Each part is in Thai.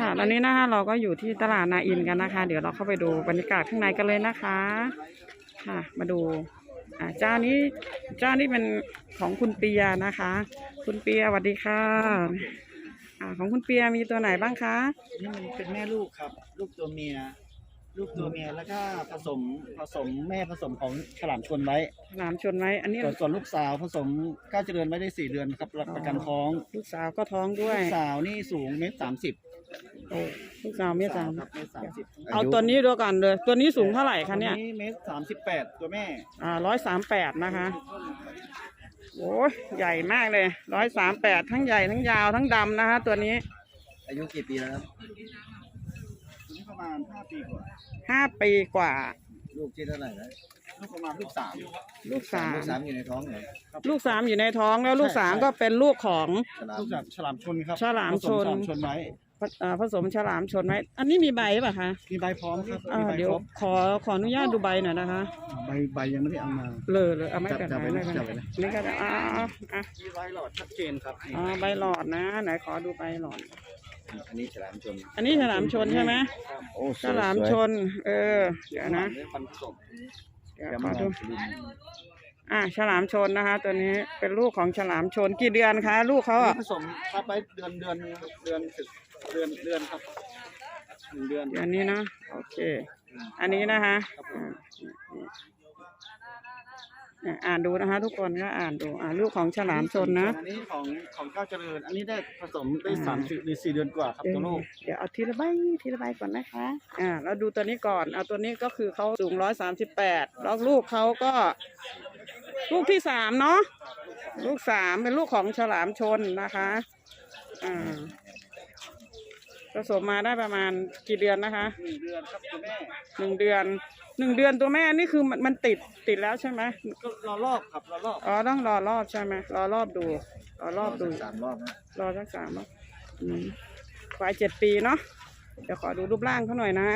ค่ะตอนนี้นะคะเราก็อยู่ที่ตลาดนาอินกันนะคะ เดี๋ยวเราเข้าไปดูบรรยากาศข้างในกันเลยนะคะ ค่ะ มาดูอ่าเจ้านี้เจ้านี้เป็นของคุณเปียนะคะ คุณเปียสวัสดีค่ะอ่าของคุณเปียมีตัวไหนบ้างคะ นี่มันเป็นแม่ลูกครับ ลูกตัวเมีย ลูกตัวเมียแล้วก็ผสมผสมแม่ผสมของฉลามชนไว้ฉลามชนไว้ อันนี้ส่วนส่วนลูกสาวผสมก้าวเจริญไว้ได้สี่เดือนครับรับประกันท้องลูกสาวก็ท้องด้วยลูกสาวนี่สูงเมตรสามสิบโอ้ลูกสาวเมียสามครับเมตรสามสิบเอาตัวนี้ดูก่อนเลยตัวนี้สูงเท่าไหร่คะเนี่ย เมตรสามสิบแปดตัวแม่ อ่าร้อยสามแปดนะคะ โอ้ยใหญ่มากเลยร้อยสามแปดทั้งใหญ่ทั้งยาวทั้งดำนะคะ ตัวนี้อายุกี่ปีแล้วครับตัวนี้ประมาณห้าปีกว่า ห้าปีกว่า ลูกที่เท่าไหร่นะลูกประมาณลูกสามลูกสามลูกสามอยู่ในท้องเหรอลูกสามอยู่ในท้องแล้วลูกสามก็เป็นลูกของลูกจากฉลามชนครับฉลามชน ผสฉลามชนไว้เอ่อผสมฉลามชนไว้อันนี้มีใบป่ะคะมีใบพร้อมครับอ่ามีใบเดี๋ยวครบขอขออนุญาตดูใบหน่อยนะคะ ใบใบยังไม่ได้เอามา เลยเลยเอาไม่เป็นจับไรจับไว้ไม่นะเป็นจัไรบไว้นะนี่ก็ได้อ่าอ่าอ่ามีใบหลอดชัดเจนครับ อ่าใบหลอดนะไหนขอดูใบหลอด อันนี้ฉลามชนอันนี้ฉลามชนใช่ไหมโอ้ฉลามชน เออ เดี๋ยวนะฟันผสมเดี๋ยวเดี๋ยวขมาอลดูองชิมอ่าฉลามชนนะคะ ตัวนี้เป็นลูกของฉลามชนกี่เดือนคะ ลูกเขานี่อะผสมครับไปเดือนเดือนเดือนสิบเดือนเดือนครับหนึ่งเดือน เดือนนี้นะ โอเค อันนี้นะคะอ่าอ่า อ่านดูนะคะ ทุกคนก็อ่านดูอ่าลูกของฉลามชนนะ อันนี้ของของก้าวเจริญ อันนี้ได้ผสมได้อ่าสามสี่หรือสี่เดือนกว่าครับเดี๋ยวตัวลูก เดี๋ยวเอาทีละใบทีละใบก่อนนะคะอ่าแล้วดูตัวนี้ก่อนเอาตัวนี้ก็คือเขาสูงร้อยสามสิบแปดแล้วลูกเขาก็ ลูกที่สามเนาะลูกสามเป็นลูกของฉลามชนนะคะอ่าผสมมาได้ประมาณกี่เดือนนะคะหนึ่งเดือนครับตัวแม่หนึ่งเดือน หนึ่งเดือนตัวแม่นี่คือมันมันติดติดแล้วใช่ไหมก็รอรอบครับรอรอบอ๋อต้องรอรอบใช่ไหมรอรอบดูรอรอบดูสามรอบนะรอสักสามรอบอืมควายเจ็ดปีเนาะเดี๋ยวขอดูรูปร่างเขาหน่อยนะ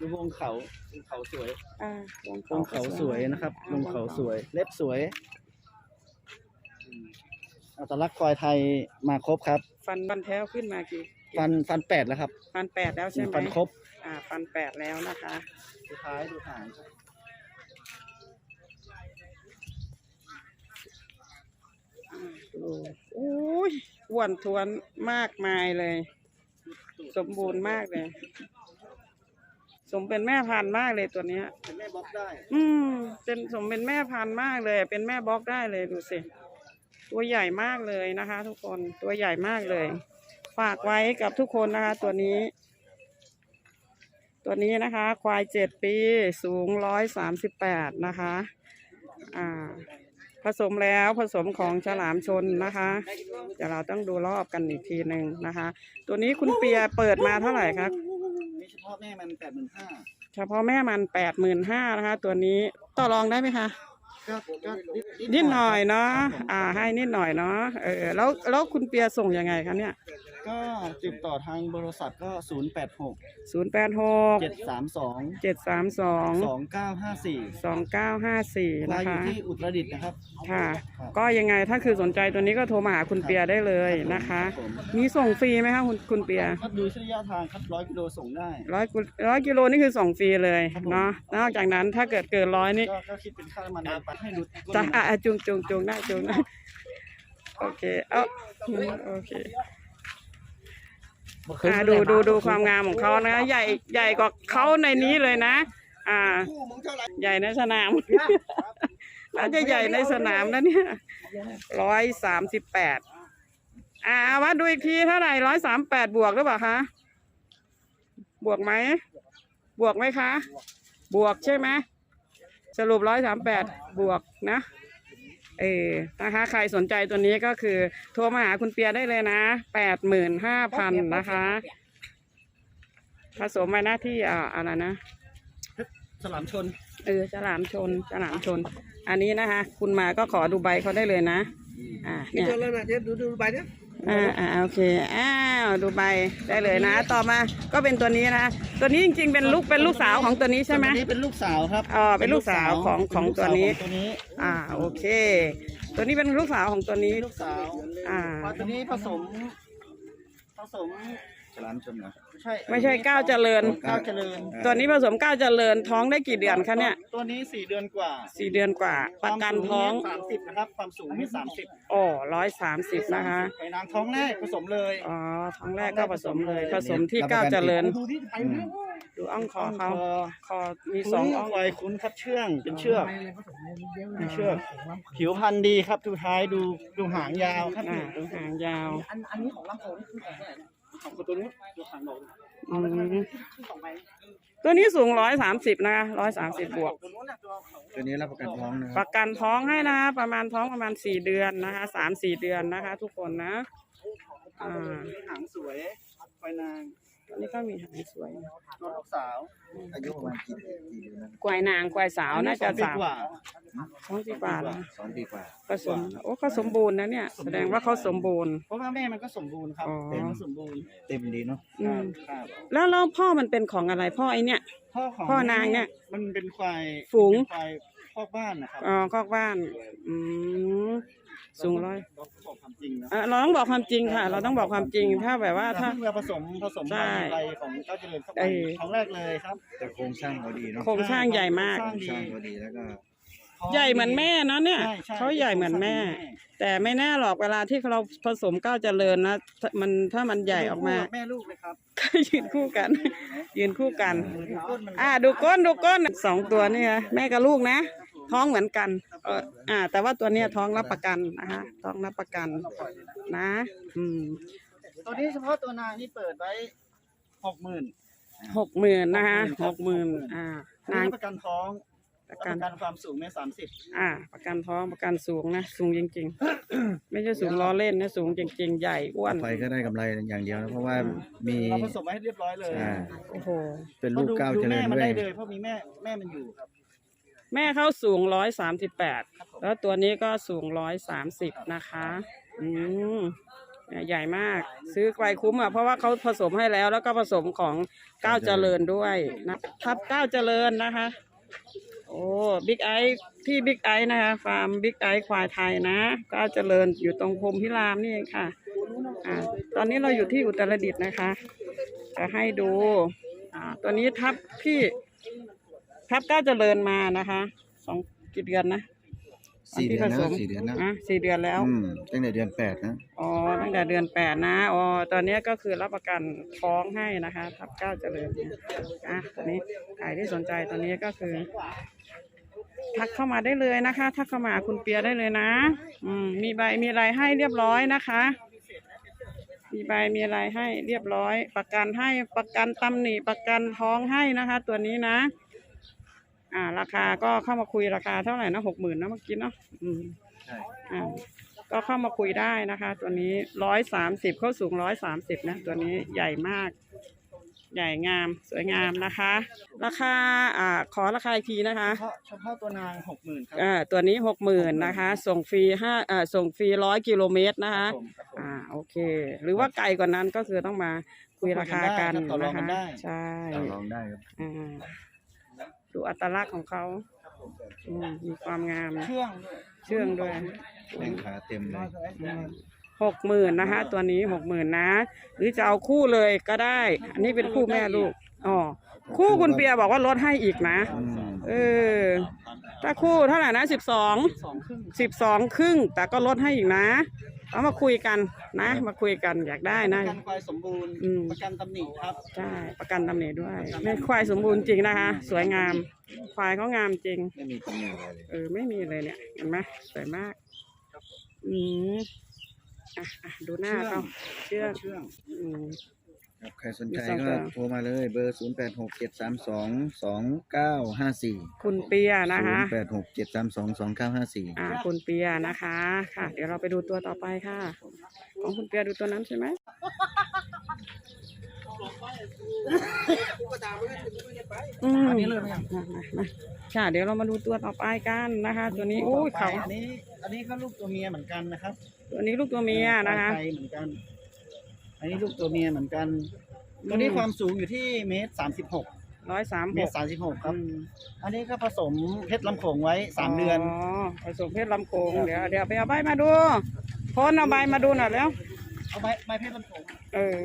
ดูวงเขาวงเขาสวยอ่าวงวงเขาสวยนะครับวงเขาสวย เล็บสวยอืมอัตลักษณ์ควายไทยมาครบครับ ฟันบันแท้วขึ้นมากี่ฟันฟันแปดแล้วครับ ฟันแปดแล้วใช่ไหมฟันครบ อ่าฟันแปดแล้วนะคะสุดท้ายดูหางครับอ่าดูโอ้ยอ้วนทวนมากมายเลย สมบูรณ์มากเลย สมเป็นแม่พันธุ์มากเลยตัวเนี้ย เป็นแม่บล็อกได้ อืม เป็นสมเป็นแม่พันธุ์มากเลย เป็นแม่บล็อกได้เลยดูสิ ตัวใหญ่มากเลยนะคะ ทุกคน ตัวใหญ่มากเลย ฝากไว้กับทุกคนนะคะ ตัวนี้ ตัวนี้นะคะ ควายเจ็ดปีสูงร้อยสามสิบแปดนะคะอ่าผสมแล้วผสมของฉลามชนนะคะเดี๋ยวเราต้องดูรอบกันอีกทีหนึ่งนะคะ ตัวนี้คุณเปียเปิดมาเท่าไหร่ครับนี่เฉพาะแม่มันแปดหมื่นห้าเฉพาะแม่มันแปดหมื่นห้านะคะ ตัวนี้ต่อรองได้ไหมคะก็ก็นิดหน่อยเนาะอ่าให้นิดหน่อยเนาะเออแล้วแล้วคุณเปียส่งยังไงคะเนี่ย ก็ติดต่อทางบริษัทก็ศูนย์แปดหกศูนย์แปดหกเจ็ดสามสองเจ็ดสามสองสองเก้าห้าสี่สองเก้าห้าสี่มานะอยู่คะ ที่อุตรดิตถ์นะครับค่ะ ครับก็ยังไงถ้าคือสนใจตัวนี้ก็โทรมาหาคุณเปียได้เลยนะคะผมมีส่งฟรีไหมคะคุณคุณเปียครับดูระยะทางครับร้อยกิโลส่งได้ ร้อยกุร้อยกิโลนี่คือส่งฟรีเลยครับผม เนาะนอกจากนั้นถ้าเกิดเกินร้อยนี่ ก็ก็คิดเป็นค่าน้ำมันปัดให้หลุดจะอะอะจุงจุงจุงได้จุงได้โอเค เอ้าโอเค อ่าดูดูดูความงามของเขานะ ใหญ่ใหญ่กว่าเขาในนี้เลยนะ อ่า ใหญ่ในสนาม น่าจะใหญ่ในสนามแล้วเนี่ยร้อยสามสิบแปดอ่าวัดดูอีกทีเท่าไหร่ร้อยสามแปดบวกหรือเปล่าคะบวกไหมบวกไหมคะ บวกใช่ไหมสรุปร้อยสามแปดบวกนะ เออนะคะใครสนใจตัวนี้ก็คือ โทรมาหาคุณเปียได้เลยนะแปดหมื่นห้าพันนะคะ ผสมมาหน้าที่อ่าอะไรนะฉลามชน เออฉลามชนฉลามชน อันนี้นะคะ คุณมาก็ขอดูใบเขาได้เลยนะ อ่าเนี่ยแล้วนะเดี๋ยวดูดูใบเนี่ย อ่าอ่าโอเคอ้าวดูใบได้เลยนะ ต่อมาก็เป็นตัวนี้นะ ตัวนี้จริงๆเป็นลูกเป็นลูกสาวของตัวนี้ใช่ไหมตัวนี้เป็นลูกสาวครับอ๋อเป็นลูกสาวของของตัวนี้เป็นลูกสาวของตัวนี้ อ่าโอเค ตัวนี้เป็นลูกสาวของตัวนี้ลูกสาวอ่าปลาตัวนี้ผสมสมฉลามชนเหรอ ใช่ไม่ใช่ก้าวเจริญ ก้าวเจริญตัวนี้ผสมก้าวเจริญท้องได้กี่เดือนคะเนี่ยตัวนี้สี่เดือนกว่าสี่เดือนกว่า ประกันท้องสามสิบนะครับความสูงเมตรสามสิบโอ้ร้อยสามสิบนะคะไปนางท้องแรกผสมเลยอ๋อท้องแรกก็ผสมเลย ผสมที่ก้าวเจริญดูที่ไปเรื่องดูอ่องคอเขาคอคอมีสสอองงอ่อ่อองงไวคุ้นครับเชื่องเป็นเชือกเป็นเชือกผิวพรรณดีครับดูท้ายดูดูหางยาวครับอ่าดูหางยาวอันอันนี้ของลำโพงนี่คือของเท่าไหร่นะของ ตัวนี้ตัวหางโหนอืมคือสองใบตัวนี้สูงร้อยสามสิบนะคะร้อยสามสิบบวก ตัวนู้นน่ะตัวของตัวนี้รับประกันท้องนะคปรับระกันท้องให้นะ ประมาณท้องประมาณสี่เดือนนะคะสามสี่เดือนนะคะ ทุกคนนะ อ่า หางสวยไฟนาง ตอนนี้ก็มีหางสวยตัวลูกสาวอายุประมาณกี่กี่เดือนนะกวายนางกวายสาวน่าจะอัสามปีกว่าสองปีกว่าแล้วสองปีกว่าผสมโอ้เขาสมบูรณ์นะเนี่ย แสดงว่าเขาสมบูรณ์ เพราะว่าแม่มันก็สมบูรณ์ครับอ๋อเป็นสมบูรณ์เต็มดีเนาะอืมครับแล้วแล้วพ่อมันเป็นของอะไรพ่อไอเนี่ย พ่อของพ่อนางเนี่ยมันเป็นควายฝูง เป็นควายพ่อบ้านนะครับอ๋อคอกบ้าน อืม สูงร้อยเราบอกความจริงนะอะเราต้องบอกความจริงค่ะ เราต้องบอกความจริงถ้าแบบว่าถ้า เพิ่งมาผสมผสมใช่อะไรของเจ้าเจริญเข้าไปเออ ครั้งแรกเลยครับแต่โครงสร้างเขาดีเนาะโครงสร้างใหญ่มาก โคโครรงงสสร้าร้างงดีเขาดีแล้วก็ใหญ่เหมือนแม่เนาะเนี่ยใช่ช่เขาใหญ่เหมือนแม่ แต่ไม่แน่หรอกเวลาที่เราผสมก้าวเจริญนะถ้ามันถ้ามันใหญ่ออกมา แม่ลูกเลยครับก็ยืนคู่กัน ยืนคู่กันก้นมันอ่าดูก้นดูก้นสองตัวนี่นะแม่กับลูกนะ ท้องเหมือนกันเอออ่า แต่ว่าตัวเนี้ยท้องรับประกันนะคะท้องรับประกันนะ อืมตัวนี้เฉพาะตัวนางนี่เปิดไว้หกหมื่นหกหมื่นนะคะหกหมื่นอ่านานางงประกันท้องประปกันระกันความสูงเมตรสามสิบอ่า ประกันท้องประกันสูงนะ สูงจริง ๆ ไม่ใช่สูงล้อเล่นนะ สูงจริง ๆ ใหญ่อ้วนไปก็ได้กำไรอย่างเดียวนะเพราะว่ามีเราผสมไว้ให้เรียบร้อยเลยอ่าโอ้โหเป็นลูกเก้าวดูเจริแม่ญมันด้วได้ยเลยเพราะมีแม่แม่มันอยู่ครับ แม่เขาสูงร้อยสามสิบแปดครับผมแล้วตัวนี้ก็สูงร้อยสามสิบนะคะ อืมเนี่ยใหญ่มาก ซื้อไปคุ้มอะเพราะว่าเขาผสมให้แล้วแล้วก็ผสมของก้าวเจริญด้วยนะทับก้าวเจริญนะคะ โอ้บิ๊กไอที่บิ๊กไอนะคะฟาร์มบิ๊กไอควายไทยนะก้าวเจริญอยู่ตรงพรหมพิรามนี่เองค่ะอ่าตอนนี้เราอยู่ที่อุตรดิตถ์นะคะ จะให้ดูอ่าตัวนี้ทับที่ ทับก้าวเจริญมานะคะสองกี่เดือนนะสี่เดือนตนะที่ผสมสี่เดือนนะอะสี่เดือนแล้วอืมตั้งแต่เดือนแปดนะอ๋อตั้งแต่เดือนแปดนะอ๋อตอนนี้ก็คือรับประกันท้องให้นะคะ ทับเก้าเจริญเนี่ยอะตอนนี้ใครที่สนใจตอนนี้ก็คือ ทักเข้ามาได้เลยนะคะ ทักเข้ามาหาคุณเปียได้เลยนะ อืมมีใบมีอะไรให้เรียบร้อยนะคะมีใบมีอะไรให้เรียบร้อย ประกันให้ประกันตำหนิประกันท้องให้นะคะ ตัวนี้นะ อ่า ราคาก็เข้ามาคุยราคาเท่าไหร่นะหกหมื่นนะเมื่อกี้เนาะอืมใช่อ่าก็เข้ามาคุยได้นะคะ ตัวนี้ร้อยสามสิบเข้าสูงร้อยสามสิบนะตัวนี้ใหญ่มาก ใหญ่งามสวยงามนะคะ ราคาอ่าขอราคาอีกทีนะคะ เฉพาะเฉพาะตัวนางหกหมื่นครับ อ่าตัวนี้หกหมื่นนะคะ ส่งฟรีห้าอ่าส่งฟรีร้อยกิโลเมตรนะคะผมครับผมอ่าโอเค หรือว่าไกลกว่านั้นก็คือต้องมาคุยราคากันต่อรอนะงกัคะนได้ใช่ต่อรองได้ครับ อ่า ดูอัตลักษณ์ของเขาอืมมีความงาม เชื่องด้วยเชื่องด้วยแข้งขาเต็มเลยหกหมื่นนะคะตัวนี้หกหมื่นนะ หรือจะเอาคู่เลยก็ได้ อันนี้เป็นคู่แม่ลูกอ๋อคู่คุณเปียบอกว่าลดให้อีกนะ อืมเออ ถ้าคู่เท่าไหร่นะสิบสอง สองครึ่งสิบสองครึ่ง แต่ก็ลดให้อีกนะ เอามาคุยกันนะ มาคุยกันอยากได้ปนะระกันควายสมบูรณ์ อืม ประกันตำหนิครับ ใช่ประกันตำหนิด้วยแม่ควายสมบูรณ์จริงนะคะ สวยงาม ควายเขางามจริง ไม่มีตำหนิอะไรเลยเออไม่มีเลยเนี่ยเห็นไหมสวยมากอืมอะอะดูหน้าเขาเชื่องเชื่องอืม ครับใครสนมีใจสองก็ตัวโทรมาเลยเบอร์ 0 8 6 7 3 2 2 9 5 4 คุณเปียนะคะ0 8 6 7 3 2 2 9 5 4อ่าคุณเปียนะคะค่ะ เดี๋ยวเราไปดูตัวต่อไปค่ะ ของคุณเปียดูตัวนั้นใช่ไหมอืมอันนี้เลยไหมครับมามามาค่ะ เดี๋ยวเรามาดูตัวต่อไปกันนะคะ ตัวนี้อุ้ยเขาอันนี้ อันนี้ก็ลูกตัวเมียเหมือนกันนะครับ ตัวนี้ลูกตัวเมียนะคะไทยเหมือนกัน อันนี้ลูกตัวเมียเหมือนกัน ตัวนี้ความสูงอยู่ที่เมตรสามสิบหกร้อยสามเมหตกรสามสิบหกครับ อันนี้ก็ผสมเพชรลำโขงไว้สามเดือนอ๋อผสมเพชรลำโขงเดี๋ยวเดี๋ยวไปเอาใบมาดูพ้นเอาใบมาดูหน่อยแล้ว เอาใบใบเพชรลำโขงเอเออ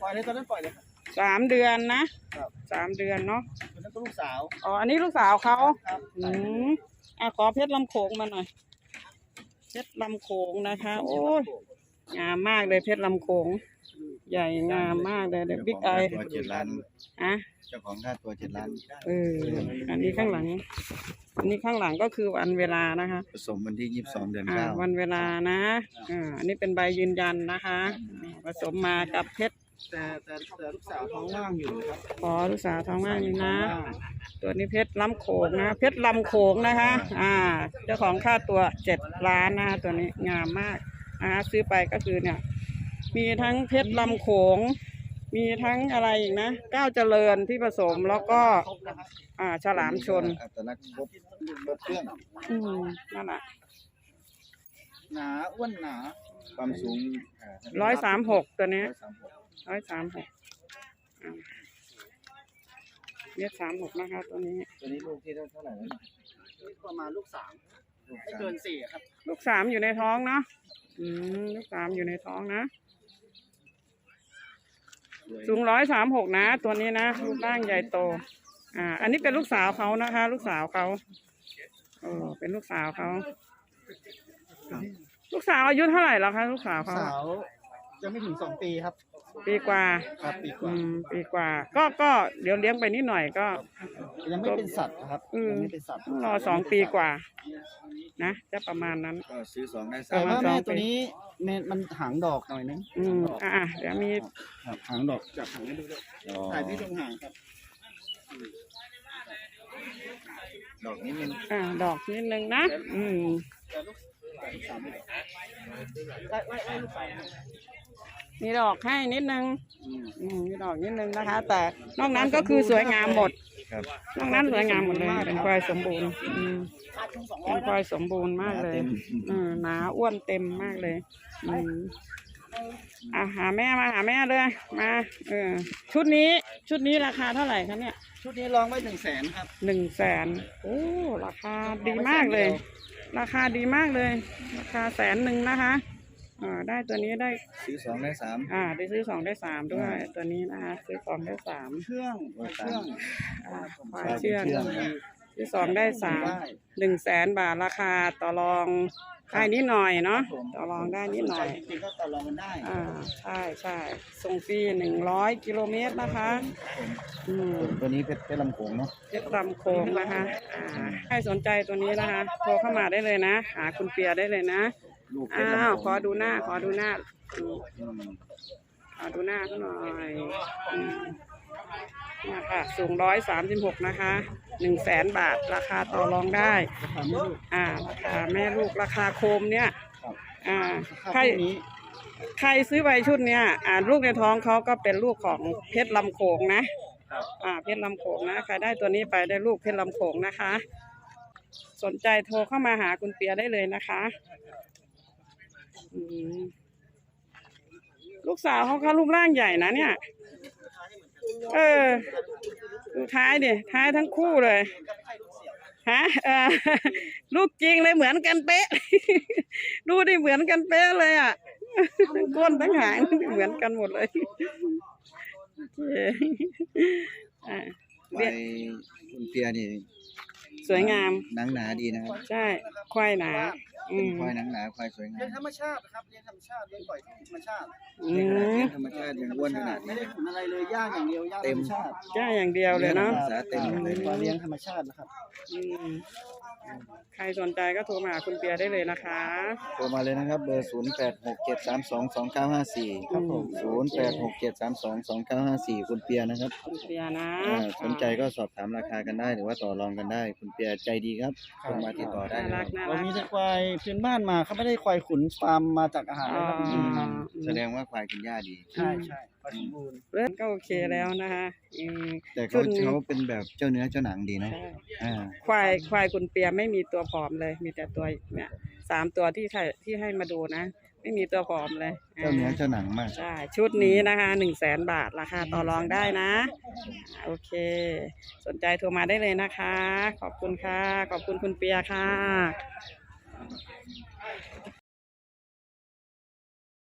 ปล่อยเลยตอนนั้นปล่อยเลยครับสามเดือนนะครับสามเดือนเนาะตอนนั้นก็ลูกสาวอ๋ออันนี้ลูกสาวเขาครับอืมอะขอเพชรลำโขงมาหน่อย เพชรลำโขงนะคะ โอ้ยงามมากเลยเพชรลำโขง ใหญ่งามมากเลยเด็กบิ๊กไอตัวเจ็ดล้านอะเจ้าของค่าตัวเจ็ดล้านเอออันนี้ข้างหลัง อันนี้ข้างหลังก็คือวันเวลานะคะผสมวันที่ยี่สิบสองเดือนอ่าเก้าวันเวลานะอ่าอันนี้เป็นใบยืนยันนะคะอ่าผสมมากับเพชรแต่แต่แต่ลูกสาวท้องว่างอยู่นะครับขอลูกสาวท้องว่างนี่นะ ตัวนี้เพชรลำโขงนะ เพชรลำโขงนะคะ อ่า เจ้าของค่าตัวเจ็ดล้านนะคะตัวนี้งามมากนะคะซื้อไปก็คือเนี่ย มีทั้งเพชรลำโขง มีทั้งอะไรอีกนะก้าวเจริญที่ผสมแล้วก็ อ่าฉลามชนอัตลักษณ์ครบครบเครื่องอืมนั่นแหละหนาอ้วนหนาความสูงร้อยสามหกตัวนี้ร้อยสามหกร้อยสามหกอ่าเมตรสามหกนะคะตัวนี้ ตัวนี้ลูกที่เท่าไหร่แล้วเนี่ยประมาณลูกสามลูกไม่สามเกินสี่ครับ ลูกสามอยู่ในท้องเนาะอืมลูกสามอยู่ในท้องนะ สูงร้อยสามหกนะ ตัวนี้นะรูปร่างใหญ่โต อ่า อันนี้เป็นลูกสาวเขานะคะ ลูกสาวเขาโอ้เป็นลูกสาวเขาลูกสาวอายุเท่าไหร่แล้วคะลูกสาวเขาสาวยังไม่ถึงสองปีครับ ปีกว่าครับปีกอืว่า มปีกว่า ก็ก็เดี๋ยวเลี้ยงไปนิดหน่อยก็ ยังไม่เป็นสัตว์นะครับอืม ยังไม่เป็นสัตว์ต้องรอสองปีกว่า นะ จะประมาณนั้น ก็ซื้อสองได้แต่สามว่าสอแม่งปีตัวนี้แม่มันหางดอกหน่อยนึงอืมอ่าเดี๋ยวมีครับหางดอกจับหางให้ดูด้วยอ๋อถ่ายที่ตรงหางครับดอกนี้มันอ่าดอกนิดนึงนะ อืมสามไล่ไล่ไล่ลูกสาว มีดอกให้นิดนึงอืมอืมมีดอกนิดนึงนะคะ แต่นอกนั้นก็คือสวยงามหมดครับนอกนั้นสวยงามหมดเลยเป็นควายสมบูรณ์อืมค่าทุ่งสองร้เป็อนยควายสมบูรณ์มากเลยต็มอืมหนาอ้วนเต็มมากเลยอืมอะหาแม่มาหาแม่เลยมาเออชุดนี้ชุดนี้ราคาเท่าไหร่คะเนี่ยชุดนี้ลองไว้หนึ่งแสนครับหนึ่งแสนโอ้ราคาดีมากเลย ราคาดีมากเลย ราคาแสนหนึ่งนะคะ อ่าได้ตัวนี้ได้ ซื้อสองได้สามอ่า ได้ซื้อสองได้สามด้วย ตัวนี้นะคะซื้อสองได้สามเครื่องเครื่องอ่าควายเชื่องเชื่องซื้อสองได้สามได้หนึ่งแสนบาทราคาต่อรองได้นิดหน่อยเนาะผมต่อรองได้นิดหน่อยจริงๆก็ต่อรองกันได้อ่าใช่ใช่ส่งฟรีหนึ่งร้อยกิโลเมตรนะคะอืมตัวนี้เป็นเป็นลำโขงเนาะเพชรลำโค้งนะคะอ่าใครสนใจตัวนี้นะคะโทรเข้ามาได้เลยนะ หาคุณเปียได้เลยนะ ลูกเป็นอ้าลำวโขงขอดูหน้า ขอดูหน้าอืมอืมขอดูหน้าเขาหน่อยอืมเนี่ยค่ะสูงร้อยสามสิบหกนะคะหนึ่งแสนบาทราคาต่อรองได้ ราคาไม่ลูก อ่าราคาแม่ลูกราคาโคมเนี่ย ครับ อ่าราใครคาพวกนี้ใครซื้อใบชุดเนี้ยอ่าลูกในท้องเขาก็เป็นลูกของเพชรลำโขงนะอ่าเพชรลำโขงนะใครได้ตัวนี้ไปได้ลูกเพชรลำโขงนะคะ สนใจโทรเข้ามาหาคุณเปียได้เลยนะคะอืม ลูกสาวเขาก็รูปร่างใหญ่นะเนี่ย เออดูท้ายดิท้ายทั้งคู่เลยฮะเออลูกจริงเลยเหมือนกันเป๊ะ ดูดิเหมือนกันเป๊ะเลยอะก้นทั้งหางเหมือนกันหมดเลยโอเคอะควายคุณเปียนี่ สวยงาม หนังหนาดีนะครับใช่ ควายหนา อืเป็นมควายหนังหนาควายสวยงาเลี้ยมงธรรมชาตินะครับเลี้ยงธรรมชาติเลี้ยงปล่อยธรรมชาติอืในขณะมที่ธรรมชาติยังอ้วนขนาดไม่นี้ ได้ขุนอะไรเลยย่างอย่างเดียวย่างธรรมชาติจ้าอย่างเดียวเลยเนาะภาษาเต็มเลยปลาเลี้ยงธรรมชาตินะครับ อืม ใครสนใจก็โทรมาหาคุณเปียได้เลยนะคะ โทรมาเลยนะครับ เบอร์ศูนย์แปดหกเจ็ดสามสองสองเก้าห้าสี่ครับผมศูนย์แปดหกเจ็ดสามสองสองเก้าห้าสี่คุณเปียนะครับคุณเปียนะอ่าสนใจก็สอบถามราคากันได้ หรือว่าต่อรองกันได้ คุณเปียใจดีครับครับโทรมาติดต่อได้น่านะครัรักบ น่าเรารักมีแต่ควายพื้นบ้านมาเขาไม่ได้ควายขุนฟาร์มมาจากอาหารอ๋นะอครับจริงๆนะแสดงว่าควายกินหญ้าดี ใช่ใช่ควายสมบูรณ์เริ่มก็โอเคแล้วนะคะอืม แต่เขาชุดนี้ เขาเป็นแบบเจ้าเนื้อเจ้าหนังดีนะใช่อ่าควายควายคุณเปียไม่มีตัวผอมเลย มีแต่ตัวเนี่ยสามตัวที่ใครที่ให้มาดูนะ ไม่มีตัวผอมเลยเจ้าเนื้อเจ้าหนังมากใช่ชุดนี้นะคะหนึ่งแสนบาทราคาต่อรองได้นะโอเค สนใจโทรมาได้เลยนะคะ ขอบคุณค่ะ ขอบคุณคุณเปียค่ะ